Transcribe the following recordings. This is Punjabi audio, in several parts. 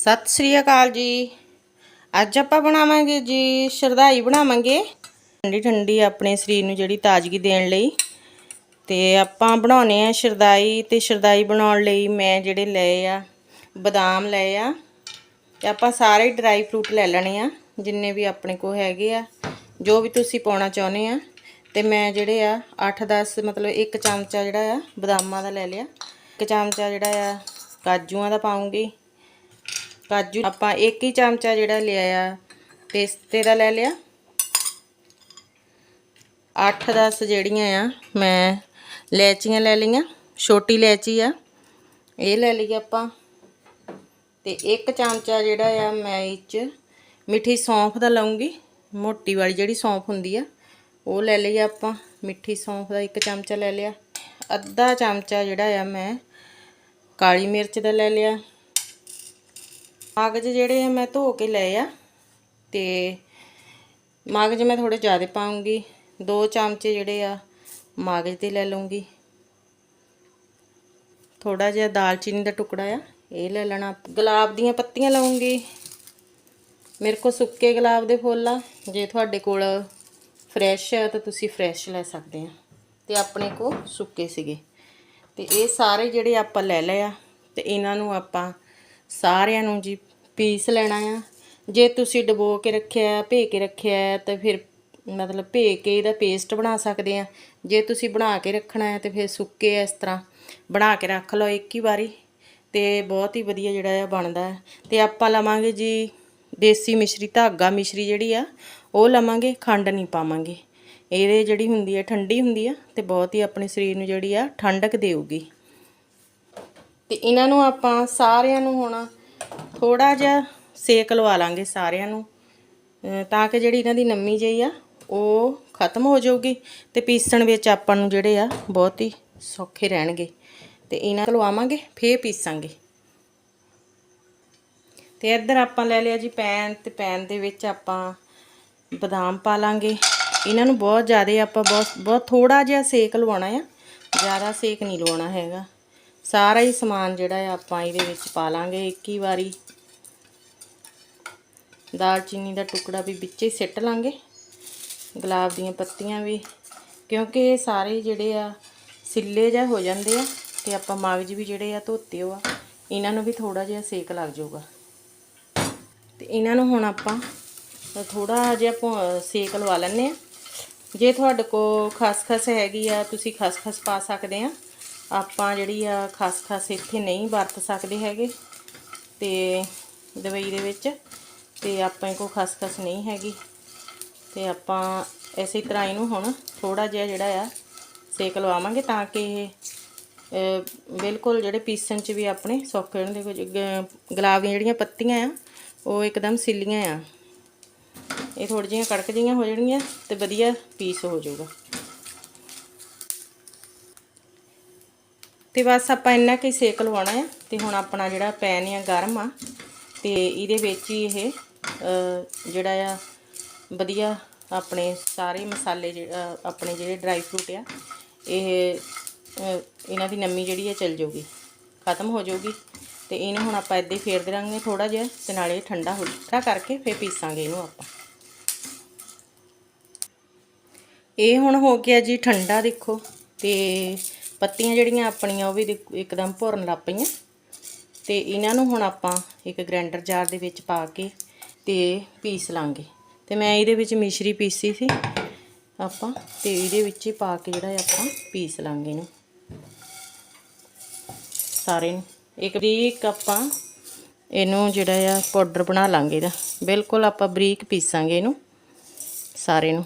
ਸਤਿ ਸ੍ਰੀ ਅਕਾਲ ਜੀ। ਅੱਜ ਆਪਾਂ ਬਣਾਵਾਂਗੇ ਜੀ ਸ਼ਰਦਾਈ ਬਣਾਵਾਂਗੇ। ਠੰਡੀ ਠੰਡੀ ਆਪਣੇ ਸਰੀਰ ਨੂੰ ਜਿਹੜੀ ਤਾਜ਼ਗੀ ਦੇਣ ਲਈ। ਤੇ ਆਪਾਂ ਬਣਾਉਨੇ ਆ ਸ਼ਰਦਾਈ ਤੇ ਸ਼ਰਦਾਈ ਬਣਾਉਣ ਲਈ ਮੈਂ ਜਿਹੜੇ ਲਏ ਆ, ਬਦਾਮ ਲਏ ਆ ਤੇ ਆਪਾਂ ਸਾਰੇ ਡਰਾਈ ਫਰੂਟ ਲੈ ਲੈਣੇ ਆ, ਜਿੰਨੇ ਵੀ ਆਪਣੇ ਕੋਲ ਹੈਗੇ ਆ, ਜੋ ਵੀ ਤੁਸੀਂ ਪਾਉਣਾ ਚਾਹੁੰਦੇ ਆ। ਤੇ ਮੈਂ ਜਿਹੜੇ ਆ 8-10 ਮਤਲਬ ਇੱਕ ਚਮਚਾ ਜਿਹੜਾ ਆ ਬਦਾਮਾਂ ਦਾ ਲੈ ਲਿਆ। ਇੱਕ ਚਮਚਾ ਜਿਹੜਾ ਆ ਕਾਜੂਆਂ ਦਾ ਪਾਉਂਗੀ। ਕਾਜੂ ਆਪਾਂ ਇੱਕ ਹੀ ਚਮਚਾ ਜਿਹੜਾ ਲਿਆ ਆ, ਪੇਸਤੇ ਦਾ ਲੈ ਲਿਆ। 8-10 ਜਿਹੜੀਆਂ ਆ, ਮੈਂ ਲੈਚੀਆਂ ਲੈ ਲਈਆਂ, ਛੋਟੀ ਲੈਚੀ ਆ। ਇਹ ਲੈ ਲਈ ਆਪਾਂ। ਤੇ ਇੱਕ ਚਮਚਾ ਜਿਹੜਾ ਆ ਮੈਂ ਇਹ 'ਚ ਮਿੱਠੀ ਸੌਂਫ ਦਾ ਲਾਉਂਗੀ ਮੋਟੀ ਵਾਲੀ ਜਿਹੜੀ ਸੌਂਫ ਹੁੰਦੀ ਆ, ਉਹ ਲੈ ਲਈ ਆਪਾਂ। ਮਿੱਠੀ ਸੌਂਫ ਦਾ ਇੱਕ ਚਮਚਾ ਲੈ ਲਿਆ। ਅੱਧਾ ਚਮਚਾ ਜਿਹੜਾ ਆ ਮੈਂ ਕਾਲੀ ਮਿਰਚ ਦਾ ਲੈ ਲਿਆ। ਮਗਜ ਜਿਹੜੇ ਆ ਮੈਂ ਧੋ ਕੇ ਲਏ ਆ ਤੇ ਮਗਜ ਮੈਂ ਥੋੜੇ ਜ਼ਿਆਦਾ ਪਾਉਂਗੀ। ਦੋ ਚਮਚੇ ਜਿਹੜੇ ਆ ਮਗਜ ਦੇ ਲੈ ਲਵਾਂਗੀ ਥੋੜਾ ਜਿਹਾ ਦਾਲਚੀਨੀ ਦਾ ਟੁਕੜਾ ਆ, ਇਹ ਲੈ ਲੈਣਾ। ਗੁਲਾਬ ਦੀਆਂ ਪੱਤੀਆਂ ਲਵਾਂਗੀ ਮੇਰੇ ਕੋਲ ਸੁੱਕੇ ਗੁਲਾਬ ਦੇ ਫੁੱਲ ਆ, ਜੇ ਤੁਹਾਡੇ ਕੋਲ ਫਰੈਸ਼ ਆ ਤਾਂ ਤੁਸੀਂ ਫਰੈਸ਼ ਲੈ ਸਕਦੇ ਆ। ਤੇ ਆਪਣੇ ਕੋ ਸੁੱਕੇ ਸੀਗੇ। ਤੇ ਇਹ ਸਾਰੇ ਜਿਹੜੇ ਆਪਾਂ ਲੈ ਲਏ ਆ, ਤੇ ਇਹਨਾਂ ਨੂੰ ਆਪਾਂ ਸਾਰਿਆਂ ਨੂੰ ਜੀ ਪੀਸ ਲੈਣਾ ਆ। ਜੇ ਤੁਸੀਂ ਡਬੋ ਕੇ ਰੱਖਿਆ, ਭੇ ਕੇ ਰੱਖਿਆ, ਤਾਂ ਫਿਰ ਮਤਲਬ ਭੇ ਕੇ ਇਹਦਾ ਪੇਸਟ ਬਣਾ ਸਕਦੇ ਆ। ਜੇ ਤੁਸੀਂ ਬਣਾ ਕੇ ਰੱਖਣਾ ਹੈ, ਤੇ ਫਿਰ ਸੁੱਕੇ ਇਸ ਤਰ੍ਹਾਂ। ਬਣਾ ਕੇ ਰੱਖ ਲਓ ਇੱਕ ਹੀ ਵਾਰੀ, ਤੇ ਬਹੁਤ ਹੀ ਵਧੀਆ ਜਿਹੜਾ ਆ ਬਣਦਾ ਹੈ। ਤੇ ਆਪਾਂ ਲਵਾਂਗੇ ਜੀ ਦੇਸੀ ਮਿਸ਼ਰੀ, ਧਾਗਾ ਮਿਸ਼ਰੀ ਜਿਹੜੀ ਆ, ਉਹ ਲਵਾਂਗੇ, ਖੰਡ ਨਹੀਂ ਪਾਵਾਂਗੇ। ਇਹਦੇ ਜਿਹੜੀ ਹੁੰਦੀ ਹੈ ਠੰਡੀ ਹੁੰਦੀ ਆ, ਤੇ ਬਹੁਤ ਹੀ ਆਪਣੇ ਸਰੀਰ ਨੂੰ ਜਿਹੜੀ ਆ, ਠੰਡਕ ਦੇਊਗੀ। ਤੇ ਇਹਨਾਂ ਨੂੰ ਆਪਾਂ ਸਾਰਿਆਂ ਨੂੰ ਹੁਣ ਥੋੜਾ ਜਿਹਾ ਸੇਕ ਲਵਾ ਲਾਂਗੇ ਸਾਰਿਆਂ ਨੂੰ। ਤਾਂ ਕਿ ਜਿਹੜੀ ਇਹਨਾਂ ਦੀ ਨਮੀ ਜਿਹੀ ਆ, ਉਹ ਖਤਮ ਹੋ ਜਾਊਗੀ ਤੇ ਪੀਸਣ ਵਿੱਚ ਆਪਾਂ ਨੂੰ ਜਿਹੜੇ ਆ, ਬਹੁਤ ਹੀ ਸੌਖੇ ਰਹਿਣਗੇ। ਤੇ ਇਹਨਾਂ ਨੂੰ ਲਵਾਵਾਂਗੇ, ਫੇਰ ਪੀਸਾਂਗੇ। ਤੇ ਇੱਧਰ ਆਪਾਂ ਲੈ ਲਿਆ ਜੀ ਪੈਨ ਤੇ ਪੈਨ ਦੇ ਵਿੱਚ ਆਪਾਂ ਬਦਾਮ ਪਾ ਲਾਂਗੇ। ਇਹਨਾਂ ਨੂੰ ਬਹੁਤ ਜ਼ਿਆਦਾ ਆਪਾਂ ਬਹੁਤ ਬਹੁਤ ਥੋੜਾ ਜਿਹਾ ਸੇਕ ਲਵਾਉਣਾ ਆ, ਜ਼ਿਆਦਾ ਸੇਕ ਨਹੀਂ ਲਵਾਉਣਾ ਹੈਗਾ। ਸਾਰਾ ਹੀ ਸਮਾਨ ਜਿਹੜਾ ਆ ਆਪਾਂ ਇਹਦੇ ਵਿੱਚ ਪਾ ਲਾਂਗੇ ਇੱਕ ਹੀ ਵਾਰੀ। ਦਾਲਚੀਨੀ ਦਾ ਟੁਕੜਾ ਵੀ ਵਿੱਚੇ ਹੀ ਸਿੱਟ ਲਾਂਗੇ। ਗੁਲਾਬ ਦੀਆਂ ਪੱਤੀਆਂ ਵੀ, ਕਿਉਂਕਿ ਇਹ ਸਾਰੇ ਜਿਹੜੇ ਆ ਸਿੱਲੇ ਜਿਹਾ ਹੋ ਜਾਂਦੇ ਆ ਤੇ ਆਪਾਂ ਮਗਜ ਵੀ ਜਿਹੜੇ ਆ ਧੋਤੇ ਹੋ ਆ ਇਹਨਾਂ ਨੂੰ ਵੀ ਥੋੜਾ ਜਿਹਾ ਸੇਕ ਲੱਗ ਜਾਊਗਾ। ਤੇ ਇਹਨਾਂ ਨੂੰ ਹੁਣ ਆਪਾਂ ਥੋੜਾ ਜਿਹਾ ਭੁ- ਸੇਕ ਲਵਾ ਲੈਣੇ ਆ। ਜੇ ਤੁਹਾਡੇ ਕੋ ਖਸਖਸ ਹੈਗੀ ਆ, ਤੁਸੀਂ ਖਸਖਸ ਪਾ ਸਕਦੇ ਆ। ਆਪਾਂ ਜਿਹੜੀ ਆ ਖਸਖਸ ਇੱਥੇ ਨਹੀਂ ਵਰਤ ਸਕਦੇ ਹੈਗੇ। ਤੇ ਦਵਾਈ ਦੇ ਵਿੱਚ ਤੇ ਆਪਣੇ ਕੋ ਖਸਖਸ ਨਹੀਂ ਹੈਗੀ। ਤੇ ਆਪਾਂ ਇਸੇ ਤਰ੍ਹਾਂ ਇਹਨੂੰ ਹੁਣ ਥੋੜਾ ਜਿਹਾ ਜਿਹੜਾ ਆ ਸੇਕ ਲਵਾਵਾਂਗੇ ਤਾਂ ਕਿ ਇਹ ਬਿਲਕੁਲ ਜਿਹੜੇ ਪੀਸਣ ਚ ਵੀ ਆਪਣੇ ਸੌਖੇ ਹੋਣ। ਦੇਖੋ ਜੀ, ਗੁਲਾਬ ਦੀਆਂ ਜਿਹੜੀਆਂ ਪੱਤੀਆਂ ਆ ਉਹ ਇੱਕਦਮ ਸਿੱਲੀਆਂ ਆ। ਇਹ ਥੋੜੀ ਜਿਹੀਆਂ ਕੜਕ ਜਿਹੀਆਂ ਹੋ ਜਾਣਗੀਆਂ ਤੇ ਵਧੀਆ ਪੀਸ ਹੋ ਜਾਊਗਾ। ਤੇ ਬਸ ਆਪਾਂ ਇੰਨਾ ਕੁ ਸੇਕ ਲਵਾਉਣਾ ਆ। ਤੇ ਹੁਣ ਆਪਣਾ ਜਿਹੜਾ ਪੈਨ ਆ ਗਰਮ ਆ ਤੇ ਇਹਦੇ ਵਿੱਚ ਹੀ ਇਹ ਜਿਹੜਾ ਆ, ਵਧੀਆ ਆਪਣੇ ਸਾਰੇ ਮਸਾਲੇ ਜਿਹੜੇ ਆਪਣੇ ਜਿਹੜੇ ਡਰਾਈ ਫਰੂਟ ਆ, ਇਹ ਇਹਨਾਂ ਦੀ ਨਮੀ ਜਿਹੜੀ ਆ ਚਲ ਜਾਊਗੀ, ਖਤਮ ਹੋ ਜਾਊਗੀ। ਤੇ ਇਹਨੂੰ ਹੁਣ ਆਪਾਂ ਇੱਦਾਂ ਹੀ ਫੇਰਦੇ ਰਾਂਗੇ ਥੋੜਾ ਜਿਹਾ ਤੇ ਨਾਲੇ ਇਹ ਠੰਡਾ ਹੋ ਠੰਡਾ ਕਰਕੇ ਫੇਰ ਪੀਸਾਂਗੇ ਇਹਨੂੰ ਆਪਾਂ। ਇਹ ਹੁਣ ਹੋ ਗਿਆ ਜੀ ਠੰਡਾ ਦੇਖੋ, ਤੇ ਪੱਤੀਆਂ ਜਿਹੜੀਆਂ ਆਪਣੀਆਂ ਉਹ ਵੀ ਦੇਖੋ ਇੱਕਦਮ ਭੁਰਨ ਲੱਗ ਪਈਆਂ। ਤੇ ਇਹਨਾਂ ਨੂੰ ਹੁਣ ਆਪਾਂ ਇੱਕ ਗ੍ਰਾਈਂਡਰ ਜਾਰ ਦੇ ਵਿੱਚ ਪਾ ਕੇ ਤੇ ਪੀਸ ਲਾਂਗੇ। ਤੇ ਮੈਂ ਇਹਦੇ ਵਿੱਚ ਮਿਸ਼ਰੀ ਪੀਸੀ ਸੀ। ਆਪਾਂ ਤੇ ਇਹਦੇ ਵਿੱਚ ਹੀ ਪਾ ਕੇ ਜਿਹੜਾ ਆਪਾਂ ਪੀਸ ਲਾਂਗੇ ਇਹਨੂੰ। ਸਾਰੇ ਨੂੰ। ਇੱਕ ਬਰੀਕ ਆਪਾਂ ਇਹਨੂੰ ਜਿਹੜਾ ਆ ਪਾਊਡਰ ਬਣਾ ਲਾਂਗੇ ਇਹਦਾ। ਬਿਲਕੁਲ ਆਪਾਂ ਬਰੀਕ ਪੀਸਾਂਗੇ ਇਹਨੂੰ ਸਾਰੇ ਨੂੰ।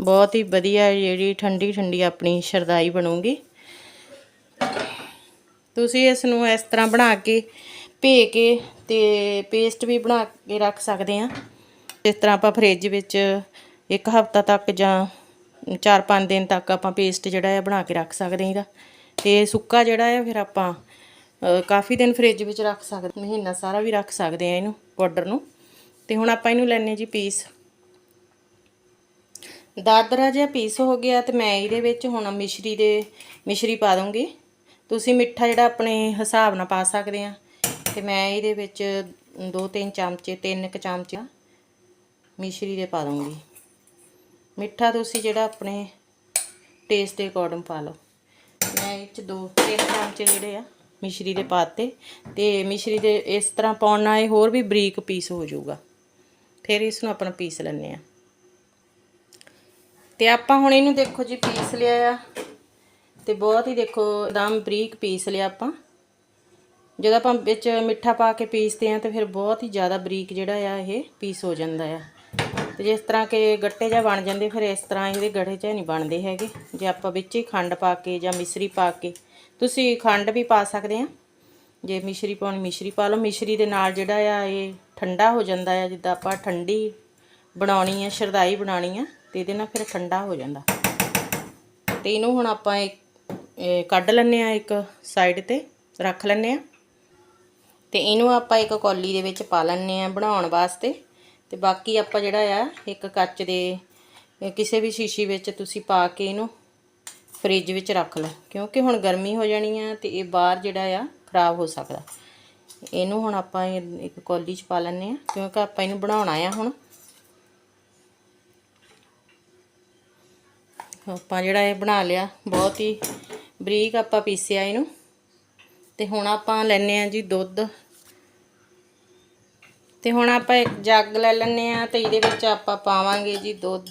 ਬਹੁਤ ਹੀ ਵਧੀਆ ਜਿਹੜੀ ਠੰਡੀ ਠੰਡੀ ਆਪਣੀ ਸ਼ਰਦਾਈ ਬਣੂਗੀ। ਤੁਸੀਂ ਇਸ ਨੂੰ ਇਸ ਤਰ੍ਹਾਂ ਬਣਾ ਕੇ ਭੇ ਕੇ ਤੇ ਪੇਸਟ ਵੀ ਬਣਾ ਕੇ ਰੱਖ ਸਕਦੇ ਆ ਇਸ ਤਰ੍ਹਾਂ ਆਪਾਂ ਫ੍ਰਿਜ ਵਿੱਚ ਇੱਕ ਹਫ਼ਤਾ ਤੱਕ ਜਾਂ 4-5 ਦਿਨ ਤੱਕ ਆਪਾਂ ਪੇਸਟ ਜਿਹੜਾ ਹੈ ਬਣਾ ਕੇ ਰੱਖ ਸਕਦੇ ਹਾਂ ਇਹਦਾ। ਤੇ ਸੁੱਕਾ ਜਿਹੜਾ ਹੈ ਫਿਰ ਆਪਾਂ ਕਾਫੀ ਦਿਨ ਫ੍ਰਿਜ ਵਿੱਚ ਰੱਖ ਸਕਦੇ ਮਹੀਨਾ ਸਾਰਾ ਵੀ ਰੱਖ ਸਕਦੇ ਆ ਇਹਨੂੰ ਪਾਊਡਰ ਨੂੰ। ਤੇ ਹੁਣ ਆਪਾਂ ਇਹਨੂੰ ਲੈਣੇ ਜੀ ਪੀਸ ਦਾਦਰਾ ਜਿਹਾ ਪੀਸ ਹੋ ਗਿਆ ਤੇ ਮੈਂ ਇਹਦੇ ਵਿੱਚ ਹੁਣ ਮਿਸ਼ਰੀ ਦੇ, ਮਿਸ਼ਰੀ ਪਾ ਦੂੰਗੀ ਤੁਸੀਂ ਮਿੱਠਾ ਜਿਹੜਾ ਆਪਣੇ ਹਿਸਾਬ ਨਾਲ ਪਾ ਸਕਦੇ ਆ ਤੇ ਮੈਂ ਇਹਦੇ ਵਿੱਚ ਦੋ, ਤਿੰਨ ਚਮਚੇ, ਤਿੰਨ ਕੁ ਚਮਚੇ ਮਿਸ਼ਰੀ ਦੇ ਪਾ ਦੂੰਗੀ ਮਿੱਠਾ ਤੁਸੀਂ ਜਿਹੜਾ ਆਪਣੇ ਟੇਸਟ ਦੇ ਅਕੋਰਡਿੰਗ ਪਾ ਲਓ। ਮੈਂ ਇਹ ਚ ਦੋ, ਤਿੰਨ ਚਮਚੇ ਜਿਹੜੇ ਆ ਮਿਸ਼ਰੀ ਦੇ ਪਾਤੇ ਤੇ ਮਿਸ਼ਰੀ ਦੇ ਇਸ ਤਰ੍ਹਾਂ ਪਾਉਣ ਨਾਲ ਇਹ ਹੋਰ ਵੀ ਬਰੀਕ ਪੀਸ ਹੋ ਜਾਊਗਾ। ਫਿਰ ਇਸ ਨੂੰ ਆਪਣਾ ਪੀਸ ਲੈਣੇ ਆ ਤੇ ਆਪਾਂ ਹੁਣ ਇਹਨੂੰ ਦੇਖੋ ਜੀ ਪੀਸ ਲਿਆ ਆ ਤੇ ਬਹੁਤ ਹੀ ਦੇਖੋ ਦਮ ਬਰੀਕ ਪੀਸ ਲਿਆ ਆਪਾਂ। ਜਦੋਂ ਆਪਾਂ ਵਿੱਚ ਮਿੱਠਾ ਪਾ ਕੇ ਪੀਸਦੇ ਆ ਤਾਂ ਫਿਰ ਬਹੁਤ ਹੀ ਜ਼ਿਆਦਾ ਬਰੀਕ ਜਿਹੜਾ ਆ ਇਹ ਪੀਸ ਹੋ ਜਾਂਦਾ ਆ। ਤੇ ਜਿਸ ਤਰ੍ਹਾਂ ਕਿ ਗੱਟੇ ਜਾਂ ਬਣ ਜਾਂਦੇ, ਫਿਰ ਇਸ ਤਰ੍ਹਾਂ ਇਹਦੇ ਗੜੇ ਜਾਂ ਨਹੀਂ ਬਣਦੇ ਹੈਗੇ। ਜੇ ਆਪਾਂ ਵਿੱਚ ਹੀ ਖੰਡ ਪਾ ਕੇ ਜਾਂ ਮਿਸ਼ਰੀ ਪਾ ਕੇ, ਤੁਸੀਂ ਖੰਡ ਵੀ ਪਾ ਸਕਦੇ ਆ ਜੇ ਮਿਸ਼ਰੀ ਪਾਉਣੀ, ਮਿਸ਼ਰੀ ਪਾ ਲਓ। ਮਿਸ਼ਰੀ ਦੇ ਨਾਲ ਜਿਹੜਾ ਆ ਇਹ ਠੰਡਾ ਹੋ ਜਾਂਦਾ ਆ, ਜਿੱਦਾਂ ਆਪਾਂ ਠੰਡੀ ਬਣਾਉਣੀ ਆ, ਸ਼ਰਦਾਈ ਬਣਾਉਣੀ ਆ, ਤੇ ਇਹਦੇ ਨਾਲ ਫਿਰ ਠੰਡਾ ਹੋ ਜਾਂਦਾ। ਤੇ ਇਹਨੂੰ ਹੁਣ ਆਪਾਂ ਇੱਕ, ਇਹ ਕੱਢ ਲੈਂਦੇ ਆ ਇੱਕ ਸਾਈਡ ਤੇ, ਰੱਖ ਲੈਂਦੇ ਆ ਤੇ ਇਹਨੂੰ ਆਪਾਂ ਇੱਕ ਕੌਲੀ ਦੇ ਵਿੱਚ ਪਾ ਲੈਂਦੇ ਆ ਬਣਾਉਣ ਵਾਸਤੇ। ਤੇ ਬਾਕੀ ਆਪਾਂ ਜਿਹੜਾ ਆ, ਇੱਕ ਕੱਚ ਦੇ, ਕਿਸੇ ਵੀ ਸ਼ੀਸ਼ੀ ਵਿੱਚ ਤੁਸੀਂ ਪਾ ਕੇ ਇਹਨੂੰ ਫ੍ਰਿਜ ਵਿੱਚ ਰੱਖ ਲਓ। ਕਿਉਂਕਿ ਹੁਣ ਗਰਮੀ ਹੋ ਜਾਣੀ ਆ ਤੇ ਇਹ ਬਾਹਰ ਜਿਹੜਾ ਆ, ਖਰਾਬ ਹੋ ਸਕਦਾ। ਇਹਨੂੰ ਹੁਣ ਆਪਾਂ ਇਹ ਇੱਕ ਕੌਲੀ 'ਚ ਪਾ ਲੈਂਦੇ ਆ ਕਿਉਂਕਿ ਆਪਾਂ ਇਹਨੂੰ ਬਣਾਉਣਾ ਆ ਹੁਣ। ਆਪਾਂ ਜਿਹੜਾ ਇਹ ਬਣਾ ਲਿਆ, ਬਹੁਤ ਹੀ ਬਰੀਕ ਆਪਾਂ ਪੀਸਿਆ ਇਹਨੂੰ। ਤੇ ਹੁਣ ਆਪਾਂ ਲੈਨੇ ਆ ਜੀ ਦੁੱਧ। ਤੇ ਹੁਣ ਆਪਾਂ ਇੱਕ ਜੱਗ ਲੈ ਲੈਨੇ ਆ ਤੇ ਇਹਦੇ ਵਿੱਚ ਆਪਾਂ ਪਾਵਾਂਗੇ ਜੀ ਦੁੱਧ।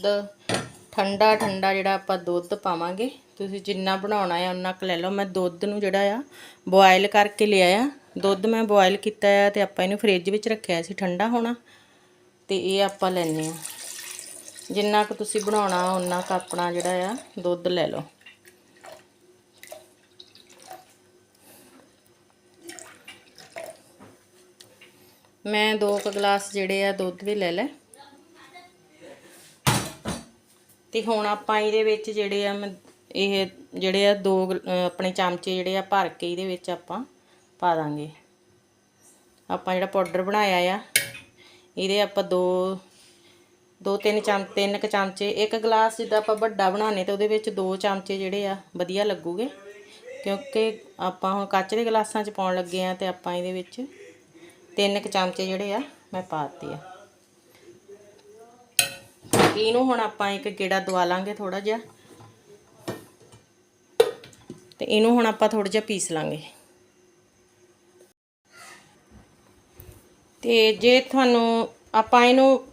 ਠੰਡਾ ਠੰਡਾ ਜਿਹੜਾ ਆਪਾਂ ਦੁੱਧ ਪਾਵਾਂਗੇ। ਤੁਸੀਂ ਜਿੰਨਾ ਬਣਾਉਣਾ ਹੈ ਉਨਾ ਕੁ ਲੈ ਲਓ। ਮੈਂ ਦੁੱਧ ਨੂੰ ਜਿਹੜਾ ਆ ਬੋਇਲ ਕਰਕੇ ਲਿਆ ਆ ਦੁੱਧ ਮੈਂ ਬੋਇਲ ਕੀਤਾ ਆ ਤੇ ਆਪਾਂ ਇਹਨੂੰ ਫ੍ਰਿਜ ਵਿੱਚ ਰੱਖਿਆ ਸੀ ਠੰਡਾ ਹੋਣਾ। ਤੇ ਇਹ ਆਪਾਂ ਲੈਨੇ ਆ ਜਿੰਨਾ ਕੁ ਤੁਸੀਂ ਬਣਾਉਣਾ ਉਨਾ ਕੁ ਆਪਣਾ ਜਿਹੜਾ ਆ, ਦੁੱਧ ਲੈ ਲਓ। ਮੈਂ ਦੋ ਕੁ ਗਲਾਸ ਜਿਹੜੇ ਆ ਦੁੱਧ ਦੇ ਲੈ ਲੈ। ਤੇ ਹੁਣ ਆਪਾਂ ਇਹਦੇ ਵਿੱਚ ਜਿਹੜੇ ਆ ਮੈਂ, ਇਹ ਜਿਹੜੇ ਆ ਦੋ ਗਲ- ਆਪਣੇ ਚਮਚੇ ਜਿਹੜੇ ਆ ਭਰ ਕੇ ਇਹਦੇ ਵਿੱਚ ਆਪਾਂ ਪਾ ਦਾਂਗੇ। ਆਪਾਂ ਜਿਹੜਾ ਪਾਊਡਰ ਬਣਾਇਆ ਆ, ਇਹਦੇ ਆਪਾਂ ਦੋ ਦੋ ਤਿੰਨ ਚਮ, ਤਿੰਨ ਕ ਚਮਚੇ, ਇੱਕ ਗਲਾਸ ਜਿੱਦਾਂ ਆਪਾਂ ਵੱਡਾ ਬਣਾਉਣੇ ਤੇ ਉਹਦੇ ਵਿੱਚ ਦੋ ਚਮਚੇ ਜਿਹੜੇ ਆ ਵਧੀਆ ਲੱਗੂਗੇ। ਕਿਉਂਕਿ ਆਪਾਂ ਹੁਣ ਕੱਚ ਦੇ ਗਲਾਸਾਂ 'ਚ ਪਾਉਣ ਲੱਗੇ ਆ ਤੇ ਆਪਾਂ ਇਹਦੇ ਵਿੱਚ ਤਿੰਨ ਕ ਚਮਚੇ ਜਿਹੜੇ ਆ, ਮੈਂ ਪਾਤੇ ਆ। ਇਹਨੂੰ ਹੁਣ ਆਪਾਂ ਇੱਕ ਗੇੜਾ ਦਵਾ ਲਾਂਗੇ ਥੋੜਾ ਜਿਹਾ। ਤੇ ਇਹਨੂੰ ਹੁਣ ਆਪਾਂ ਥੋੜਾ ਜਿਹਾ ਪੀਸ ਲਾਂਗੇ। ਤੇ ਜੇ ਤੁਹਾਨੂੰ ਆਪਾਂ ਇਹਨੂੰ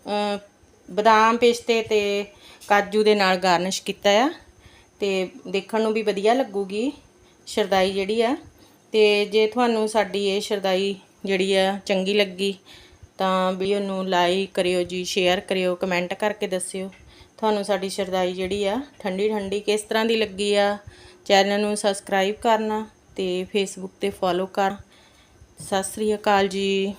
ਬਦਾਮ ਪਿਸਤੇ ਤੇ ਕਾਜੂ ਦੇ ਨਾਲ ਗਾਰਨਿਸ਼ ਕੀਤਾ ਆ, ਤੇ ਦੇਖਣ ਨੂੰ ਵੀ ਵਧੀਆ ਲੱਗੂਗੀ ਸ਼ਰਦਾਈ ਜਿਹੜੀ ਆ। ਤੇ ਜੇ ਤੁਹਾਨੂੰ ਸਾਡੀ ਇਹ ਸ਼ਰਦਾਈ ਜਿਹੜੀ ਆ, ਚੰਗੀ ਲੱਗੀ, ਤਾਂ ਵੀਡੀਓ ਨੂੰ ਲਾਈਕ ਕਰਿਓ ਜੀ ਸ਼ੇਅਰ ਕਰਿਓ ਕਮੈਂਟ ਕਰਕੇ ਦੱਸਿਓ। ਤੁਹਾਨੂੰ ਸਾਡੀ ਸ਼ਰਦਾਈ ਜਿਹੜੀ ਆ, ਠੰਡੀ ਠੰਡੀ ਕਿਸ ਤਰ੍ਹਾਂ ਦੀ ਲੱਗੀ ਆ ਚੈਨਲ ਨੂੰ ਸਬਸਕ੍ਰਾਈਬ ਕਰਨਾ ਤੇ ਫੇਸਬੁੱਕ ਤੇ ਫੋਲੋ ਕਰ। ਸਤਿ ਸ੍ਰੀ ਅਕਾਲ ਜੀ।